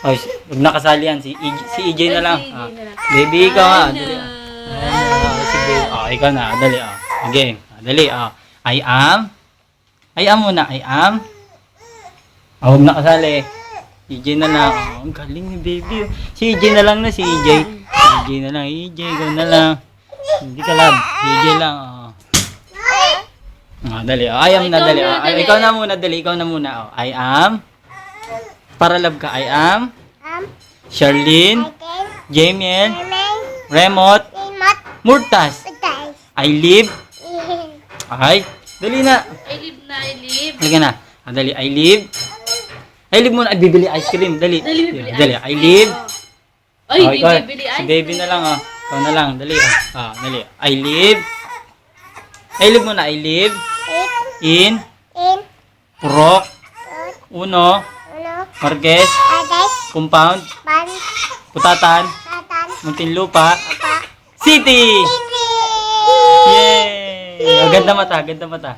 Oh, si- huwag nakasali yan. Si, EJ, si EJ na lang. Si Ah. Baby, ikaw nga. Ano? Dali. ah. Ano, si baby. Oh, ikaw na. Dali. Oh. Game. Ah, Dali. Oh. I am. I am muna. I am. Oh, huwag nakasali. EJ na lang. Oh, ang galing ni baby. oh. Si EJ na lang na. Si EJ. Si EJ na lang. EJ, ikaw na lang. Hindi ka lab. EJ lang. Oh. Ah, dali. Oh, I am na dali. Oh, ay, ikaw na muna. Dali. Ikaw na muna. Oh. I am. Para love ka. I am. Am, Charlene. Amen, Remot. Murtas. I live. Ay, dali na. I live na, I live. Dali na. Ah, dali, I live. I live muna. Ay, bibili ice cream. Dali. Dali, bibili Dali, ice I live. Ay, Oh, hindi ikaw, bibili Si ice baby na lang, ah. Ikaw na lang. Dali, ah. Ah, dali. I live. I live muna. I live in In, Purok Ut, Uno Uno, Marquez Ades, Compound Ban, Putatan Tatan, Muntinlupa Papa, City! Hindi! Yay! Oh, ganda mata, ganda mata.